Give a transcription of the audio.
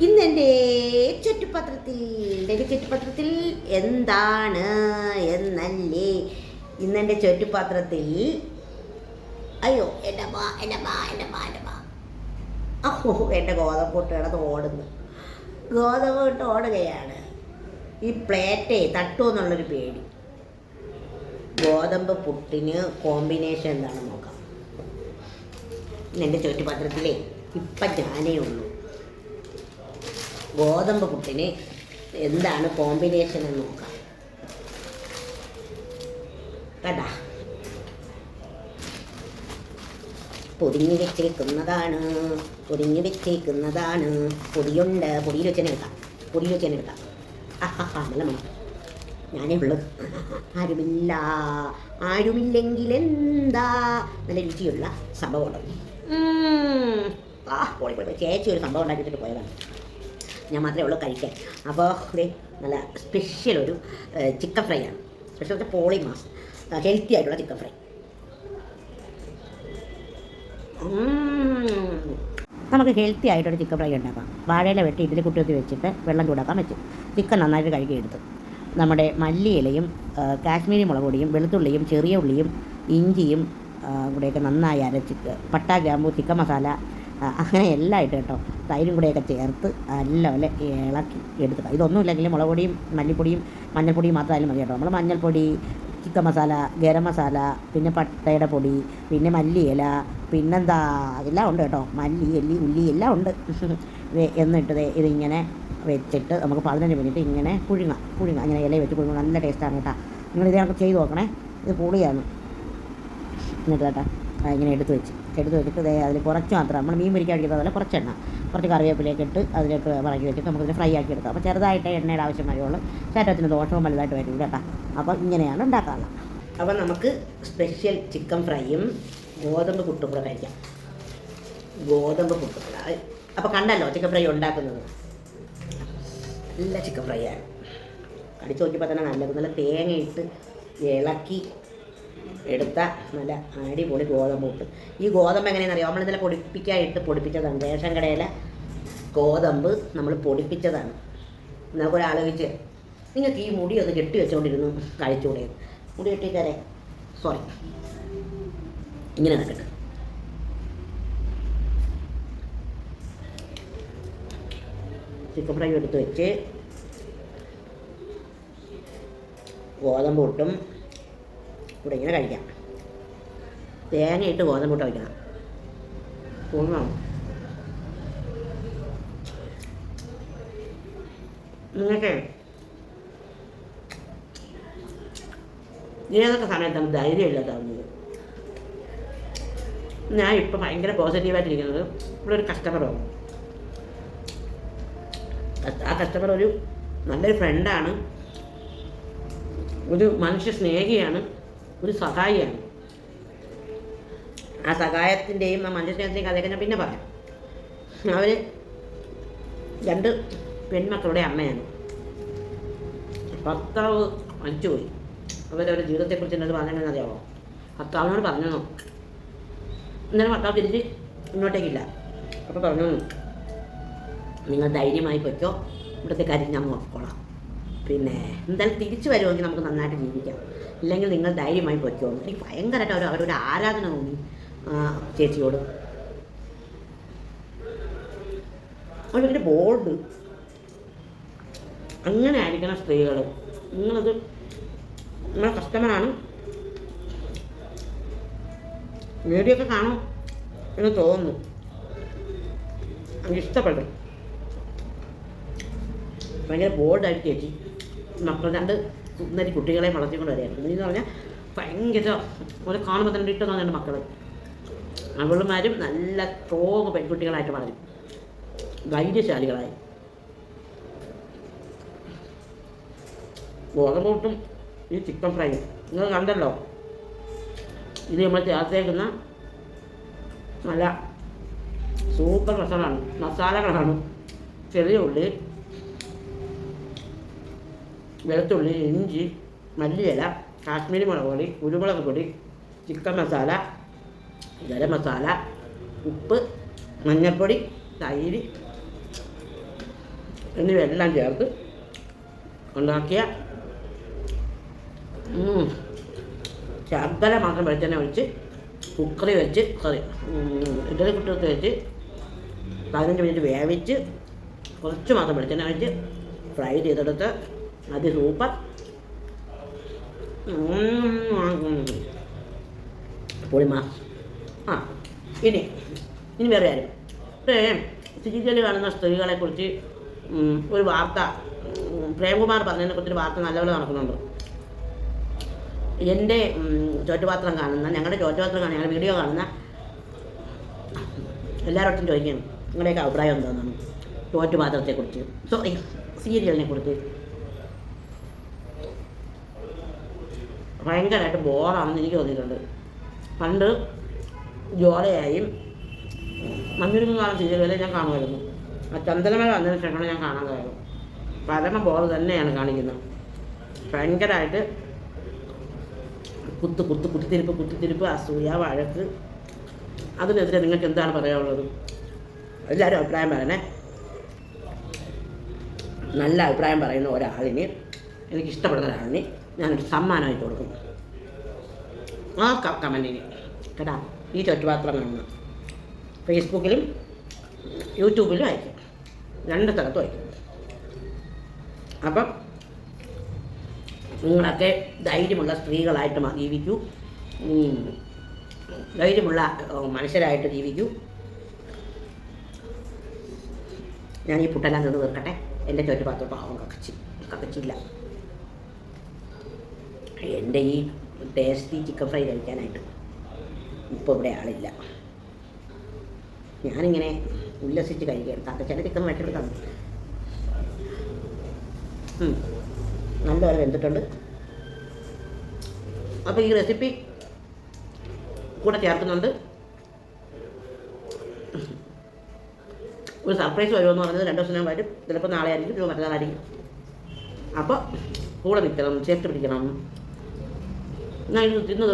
ഇന്ന് എന്റെ ചുറ്റുപത്രത്തിൽ എന്റെ ചുറ്റുപത്രത്തിൽ എന്താണ് എന്നല്ലേ? ഇന്ന് എന്റെ ചുറ്റുപത്രത്തിൽ അയ്യോ എന്റെ മാ എന്റെ മാ എന്റെ മാ എന്റെ മാ അഹോ എന്റെ ഗോതമ്പൂട്ട് കിടന്ന് ഓടുന്നു. ഗോതമ്പൂട്ട് ഓടുകയാണ്. ഈ പ്ലേറ്റേ തട്ടുമെന്നുള്ളൊരു പേടി. ഗോതമ്പ് പുട്ടിന് കോമ്പിനേഷൻ എന്താണെന്ന് നോക്കാം. എന്റെ ചുറ്റുപത്രത്തിലേ ഇപ്പം ഞാനേ ഉള്ളൂ. ഗോതമ്പ് പുട്ടിന് എന്താണ് കോമ്പിനേഷൻ എന്ന് നോക്കാം. കേട്ടാ പൊടിഞ്ഞു വെച്ചേക്കുന്നതാണ് പൊടിഞ്ഞു വെച്ചേക്കുന്നതാണ് പൊടിയുണ്ട് പൊടിയിൽ വെച്ചാൽ എടുക്കാം. പൊടിയിൽ വെച്ചാൽ എടുക്കാം. ആഹാ നല്ല മണം. ഞാനേ ഉള്ളു. ആരുമില്ല. ആരുമില്ലെങ്കിൽ എന്താ? നല്ല രുചിയുള്ള സംഭവം ഉണ്ടാവും ആ പോളി പോളി. ചേച്ചി ഒരു സംഭവം ഉണ്ടാക്കിയിട്ട് പോയതാണ്. ഞാൻ മാത്രമേ ഉള്ളൂ കഴിക്കാൻ. അപ്പോൾ ഇത് നല്ല സ്പെഷ്യൽ ഒരു ചിക്കൻ ഫ്രൈ ആണ്. സ്പെഷ്യൽ വെച്ചാൽ പോളി മാസ് ഹെൽത്തി ആയിട്ടുള്ള ചിക്കൻ ഫ്രൈ നമുക്ക് ഹെൽത്തി ആയിട്ടുള്ള ചിക്കൻ ഫ്രൈ ഉണ്ടാക്കാം. വാഴയില വെട്ടി ഇതിൽ കുട്ടി വെച്ചിട്ട് വെള്ളം ചൂടാക്കാൻ വെച്ചു. ചിക്കൻ നന്നായിട്ട് കഴുകിയെടുത്തു. നമ്മുടെ മല്ലിയിലയും കാശ്മീരി മുളക് പൊടിയും വെളുത്തുള്ളിയും ചെറിയ ഉള്ളിയും ഇഞ്ചിയും കൂടെയൊക്കെ നന്നായി അരച്ചിട്ട് പട്ട ഗ്രാമ്പു ചിക്കൻ മസാല അങ്ങനെ എല്ലാം ഇട്ട് കേട്ടോ. തൈരും കൂടെയൊക്കെ ചേർത്ത് നല്ലപോലെ ഇളക്കി എടുത്തിട്ട് ഇതൊന്നും ഇല്ലെങ്കിൽ മുളക് പൊടിയും മല്ലിപ്പൊടിയും മഞ്ഞൾപ്പൊടിയും മാത്രമായാലും മതി കേട്ടോ. നമ്മൾ മഞ്ഞൾപ്പൊടി ചിക്കൻ മസാല ഗരം മസാല പിന്നെ പട്ടയുടെ പൊടി പിന്നെ മല്ലി മല്ലിയില പിന്നെന്താ എല്ലാം ഉണ്ട് കേട്ടോ. മല്ലി എല്ലി ഉള്ളി എല്ലാം ഉണ്ട്. എന്നിട്ട് ഇതിങ്ങനെ വെച്ചിട്ട് നമുക്ക് പതിനഞ്ച് മിനിറ്റ് ഇങ്ങനെ പുഴുങ്ങാം. പുഴുങ്ങാം. ഇങ്ങനെ ഇല വെച്ച് പുഴുങ്ങാം നല്ല ടേസ്റ്റാണ് കേട്ടോ. നിങ്ങൾ ഇത് ചെയ്ത് നോക്കണേ. ഇത് പൊളിയാണ് എന്നിട്ട് കേട്ടോ ഇങ്ങനെ എടുത്ത് വെച്ച്. എടുത്ത് വെച്ചിട്ട് അതിൽ കുറച്ച് മാത്രം നമ്മൾ മീൻ പൊരിക്കാൻ അടിക്കുന്നത് പോലെ കുറച്ച് എണ്ണ കുറച്ച് കറിവേപ്പിലേക്ക് ഇട്ട് അതിലേക്ക് മറക്കി വെച്ചിട്ട് നമുക്കിത് ഫ്രൈ ആക്കി എടുക്കാം. അപ്പോൾ ചെറുതായിട്ട് എണ്ണയുടെ ആവശ്യം വരുള്ളൂ. ശരീരത്തിന് ദോഷവും വലുതായിട്ട് വരും കേട്ടോ. അപ്പോൾ ഇങ്ങനെയാണ് ഉണ്ടാക്കാറുള്ളത് അപ്പോൾ നമുക്ക് സ്പെഷ്യൽ ചിക്കൻ ഫ്രൈയും ഗോതമ്പ് പുട്ടും കൂടെ കഴിക്കാം. ഗോതമ്പ് പുട്ടും കൂടെ. അപ്പോൾ കണ്ടല്ലോ ചിക്കൻ ഫ്രൈ ഉണ്ടാക്കുന്നത്. നല്ല ചിക്കൻ ഫ്രൈ ആണ്. കടിച്ചു നോക്കിയപ്പോൾ തന്നെ നല്ലത് നല്ല തേങ്ങയിട്ട് ഇളക്കി എടുത്ത നല്ല അടിപൊളി ഗോതമ്പ് പുട്ട് ഈ ഗോതമ്പ് എങ്ങനെയാണെന്ന് അറിയാം നമ്മൾ ഇന്നലെ പൊടിപ്പിക്കായിട്ട് പൊടിപ്പിച്ചതാണ്. റേഷൻ കടയിലെ ഗോതമ്പ് നമ്മൾ പൊടിപ്പിച്ചതാണ്. നമുക്കൊരു ആലോചിച്ച് നിങ്ങൾക്ക് ഈ മുടി ഒന്ന് കെട്ടി വെച്ചുകൊണ്ടിരുന്നു കഴിച്ചുകൂടെ മുടി കെട്ടിത്തരേ സോറി ഇങ്ങനെ നടക്കട്ടെ. ചിക്കൻ ഫ്രൈ എടുത്ത് വെച്ച് ഗോതമ്പ് പുട്ടും ഇവിടെ ഇങ്ങനെ കഴിക്കാം. തേങ്ങയിട്ട് ഗോതമ്പ് പുട്ട് വയ്ക്കണം. പൂർണം നിങ്ങൾക്ക് ഏതൊക്കെ സമയത്താണ് ധൈര്യം ഇല്ലാതാവുന്നത് ഞാൻ ഇപ്പം ഭയങ്കര പോസിറ്റീവായിട്ടിരിക്കുന്നത് ഇവിടെ ഒരു കസ്റ്റമർ ആ കസ്റ്റമർ ഒരു നല്ലൊരു ഫ്രണ്ടാണ് ഒരു മനുഷ്യ സ്നേഹിയാണ്. ഒരു സഹായിയാണ്. ആ സഹായത്തിന്റെയും ആ മനുഷ്യ സ്നേഹത്തിന്റെയും കഥയൊക്കെ ഞാൻ പിന്നെ പറയാം. അവർ രണ്ട് പെൺമക്കളുടെ അമ്മയാണ്. ഭർത്താവ് മരിച്ചുപോയി. അവരവരുടെ ജീവിതത്തെക്കുറിച്ച് എന്നോട് പറഞ്ഞതെന്ന് അറിയാമോ ഭർത്താവിനോട് പറഞ്ഞു ഇന്നലെ ഭർത്താവ് തിരിച്ച് ഇങ്ങോട്ടേക്കില്ല. അപ്പോൾ പറഞ്ഞു നിങ്ങൾ ധൈര്യമായി പൊയ്ക്കോ. ഇവിടുത്തെ കാര്യം ഞാൻ നോക്കിക്കോളാം. പിന്നെ എന്തായാലും തിരിച്ചു വരുമെങ്കിൽ നമുക്ക് നന്നായിട്ട് ജീവിക്കാം. ഇല്ലെങ്കിൽ നിങ്ങൾ ധൈര്യമായി പൊയ്ക്കോ എനിക്ക് ഭയങ്കരമായിട്ട് അവർ അവരൊരു ആരാധന തോന്നി. ചേച്ചിയോട്. അവരുടെ ബോർഡ് അങ്ങനെ ആയിരിക്കണം സ്ത്രീകൾ നിങ്ങളത് നിങ്ങളെ കസ്റ്റമറാണ് വീഡിയോ ഒക്കെ കാണും എന്ന് തോന്നുന്നു. എനിക്ക് ഇഷ്ടപ്പെട്ടു. ഭയങ്കര ബോൾഡായിട്ട് ചേച്ചി. മക്കൾ രണ്ട് സുന്ദരി കുട്ടികളെ വളർത്തിക്കൊണ്ട് വരികയാണ്. എന്ന് പറഞ്ഞാൽ ഭയങ്കര ഒരു കാണുമ്പോൾ തന്നെ ഇട്ട് തോന്നുന്നുണ്ട് മക്കൾ അവളുമാരും നല്ല സ്ട്രോങ് പെൺകുട്ടികളായിട്ട് വളരും. ധൈര്യശാലികളായി. ഗോതമ്പൂട്ടും ഈ ചിക്കൻ ഫ്രൈയും നിങ്ങൾ കണ്ടല്ലോ? ഇത് നമ്മൾ ചേർത്തേക്കുന്ന നല്ല സൂപ്പർ മസാലയാണ് മസാലകളാണ്. ചെറിയ ഉള്ളി വെളുത്തുള്ളി ഇഞ്ചി മല്ലിയില കാശ്മീരി മുളക് പൊടി കുരുമുളക് പൊടി ചിക്കൻ മസാല ഗരം മസാല ഉപ്പ് മഞ്ഞൾപ്പൊടി തൈര് എന്നിവയെല്ലാം ചേർത്ത് ഉണ്ടാക്കിയ ശർക്കര മാത്രം വെളിച്ചെണ്ണ ഒഴിച്ച് കുക്കറി വെച്ച് സോറി ഇഡലി കുട്ടത്ത് വെച്ച് പതിനഞ്ച് മിനിറ്റ് വേവിച്ച് കുറച്ച് മാത്രം വെളിച്ചെണ്ണ ഒഴിച്ച് ഫ്രൈ ചെയ്തെടുത്ത് അത് സൂപ്പർ. പൊളിമാ ആ ഇനി ഇനി വേറെ ആരും പ്രേം ചികിത്സയിൽ കാണുന്ന സ്ത്രീകളെ കുറിച്ച് ഒരു വാർത്ത പ്രേംകുമാർ പറഞ്ഞതിനെ കുറിച്ചൊരു വാർത്ത നല്ലപോലെ നടക്കുന്നുണ്ട്. എന്റെ ചോറ്റുപാത്രം കാണുന്ന ഞങ്ങളുടെ ചോറ്റുപാത്രം കാണുന്ന ഞങ്ങളുടെ വീഡിയോ കാണുന്ന എല്ലാവരോടും ചോദിക്കണം നിങ്ങളുടെയൊക്കെ അഭിപ്രായം എന്താണെന്നാണ് ചോറ്റുപാത്രത്തെക്കുറിച്ച്. സോറി സീരിയലിനെ കുറിച്ച് ഭയങ്കരമായിട്ട് ബോറാണെന്ന് എനിക്ക് തോന്നിയിട്ടുണ്ട്. പണ്ട് ജോലയായും മഞ്ഞുരുങ്ങും കാലം സീരിയലുകളെ ഞാൻ കാണുമായിരുന്നു. ആ ചന്ദനമല വന്നതിന് ശേഷമാണ് ഞാൻ കാണാതായത് പരമ ബോർ തന്നെയാണ് കാണിക്കുന്നത്. ഭയങ്കരമായിട്ട് കുത്ത് കുത്ത് കുത്തിത്തിരിപ്പ് കുത്തിത്തിരിപ്പ് അസൂയ വഴക്ക്. അതിനെതിരെ നിങ്ങൾക്ക് എന്താണ് പറയാനുള്ളത്? എല്ലാവരും അഭിപ്രായം പറയണേ. നല്ല അഭിപ്രായം പറയുന്ന ഒരാളിനെ എനിക്ക് ഇഷ്ടപ്പെടുന്ന ഒരാളിന് ഞാനൊരു സമ്മാനമായിട്ട് കൊടുക്കും ആ കമന്റിന്. കേട്ടാ? ഈ ചുറ്റുപാത്രം കാണുന്ന ഫേസ്ബുക്കിലും യൂട്യൂബിലും അയക്കും. രണ്ട് സ്ഥലത്തും അയക്കും. അപ്പം നിങ്ങളൊക്കെ ധൈര്യമുള്ള സ്ത്രീകളായിട്ട് ജീവിക്കൂ. ധൈര്യമുള്ള മനുഷ്യരായിട്ട് ജീവിക്കൂ. ഞാൻ ഈ പുട്ടെല്ലാം നിന്ന് തീർക്കട്ടെ. എന്റെ ചുറ്റുപാത്രം പാവം കക്കച്ചി കക്കച്ചില്ല. എന്റെ ഈ ടേസ്റ്റി ചിക്കൻ ഫ്രൈ കഴിക്കാനായിട്ട് ഇപ്പോൾ ഇവിടെ ആളില്ല. ഞാനിങ്ങനെ ഉല്ലസിച്ച് കഴിക്കുകയാണ് കക്കച്ചന്റെ ചിക്കൻ വെട്ടിയെടുക്കാം നല്ലപോലെ വെന്തിട്ടുണ്ട്. അപ്പോൾ ഈ റെസിപ്പി കൂടെ ചേർക്കുന്നുണ്ട്. ഒരു സർപ്രൈസ് വരുമെന്ന് പറഞ്ഞത് രണ്ട് ദിവസം വരും. ചിലപ്പോൾ നാളെ ആയിരിക്കും ചിലപ്പോൾ മറ്റന്നാളായിരിക്കും. അപ്പോൾ കൂടെ നിൽക്കണം ചേർത്ത് പിടിക്കണം. ഞാൻ ഇത് തിന്നു